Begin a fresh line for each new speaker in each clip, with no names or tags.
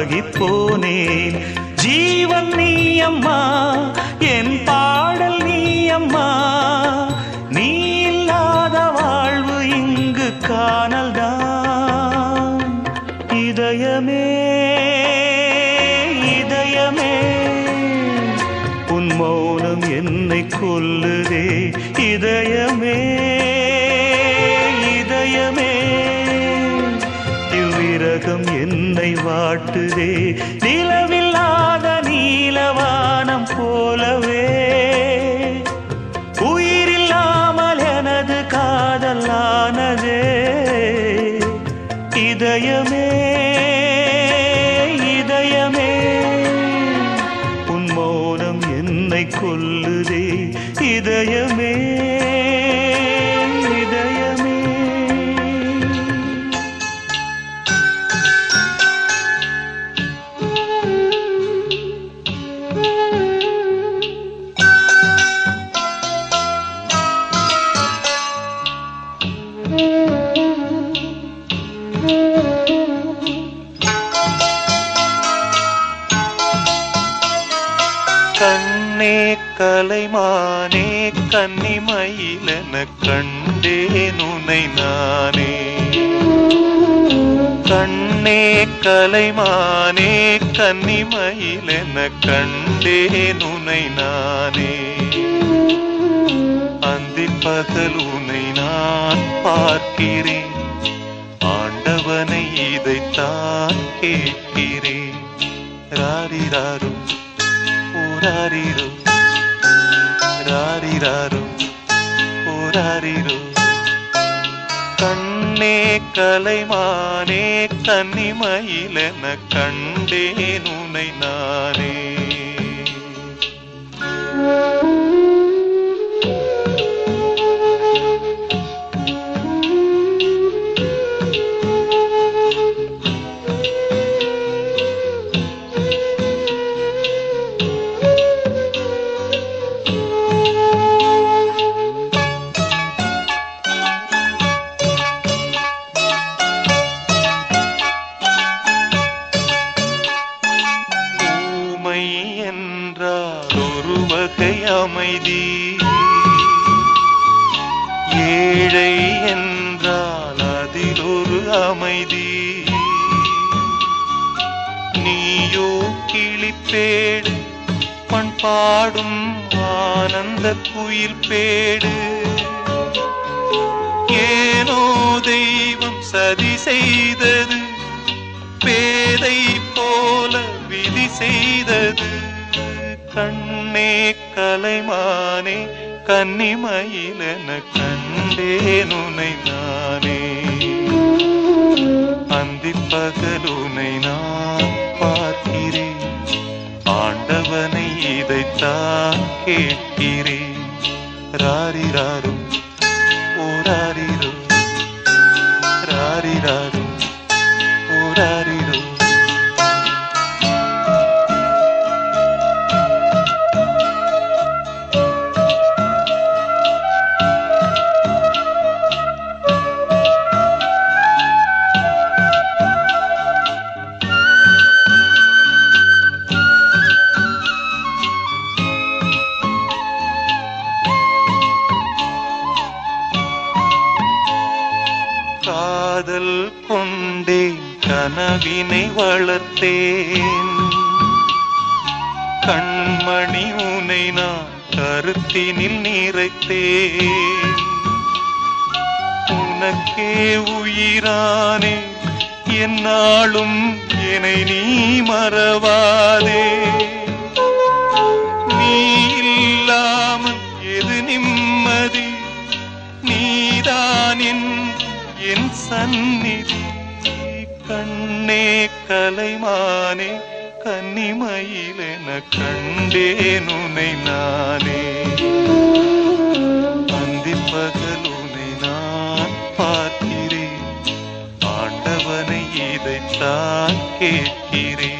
ஆகி போனேன் ஜீவன் நீ அம்மா என் பா விரகம் என்னை வாட்டுதே. நிலவில்லாத நீலவானம் போலவே.
கண்டேன் உனை நானே. கண்ணே கலைமானே கன்னிமயில் கன்னிமயிலென கண்டேன் உனை நானே. அந்தி பகல் உனை நான் பார்க்கிறேன். ஆண்டவனை இதைத்தான் கேட்கிறேன். ராரிராரும் ஓராரிரோ ராரிராரும் ஓராரிரோ கண்ணே கலைமானே கன்னிமயிலென கண்டேன் உனை நானே. பாடும் ஆனந்த குயில் பேடு. ஏனோ தெய்வம் சதி செய்தது பேதை போல விதி செய்தது. கண்ணே கலைமானே கன்னிமயிலென கண்டேன் உனை நானே. அந்தி பகலுனை நான் பார்க்கிறேன். ஆண்டவனை இதைத்தான் கேட்கிறேன். ராரி ராரும் வளர்த்தேன். கண்மணி உனை நான் கருத்தினில் நிறைத்தேன். உனக்கே உயிரானே என்னாலும் என்னை நீ மறவாதே. நீ இல்லாமல் எது நிம்மதி? நீதான் என் சன் கலைமானே கன்னிமயிலென கண்டேன் உனை நானே. அந்தி பகல் உனை நான் பார்க்கிறேன். ஆண்டவனை இதைத்தான் கேட்கிறேன்.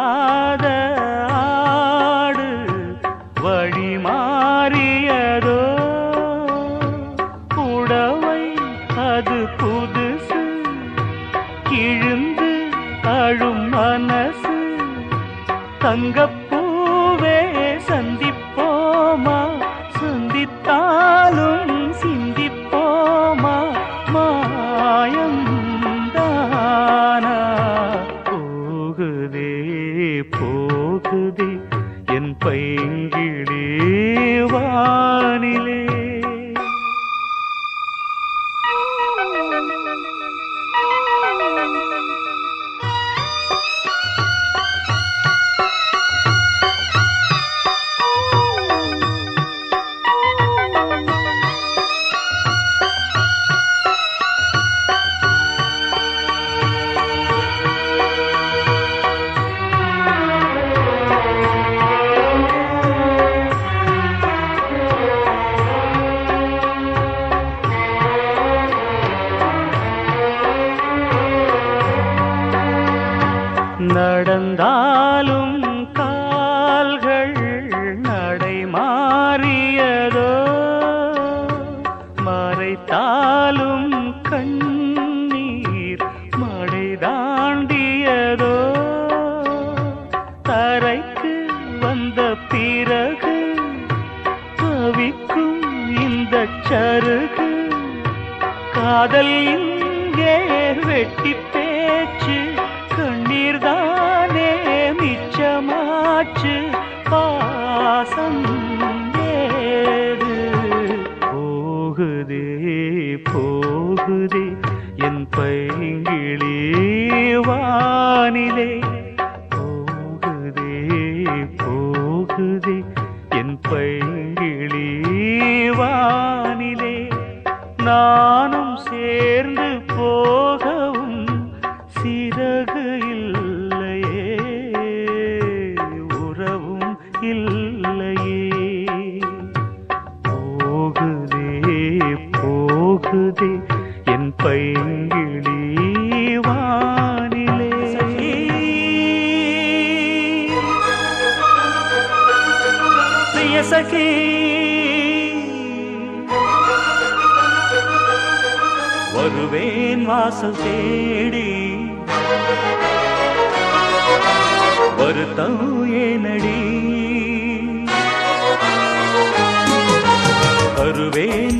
காதல்
போகுதே என் பை பறக்குதே என் பைங்கிழி வானிலே. பிரிய சகி. வருவேன் வாசல் தேடி. வருத்தம் ஏனடி. கருவேன்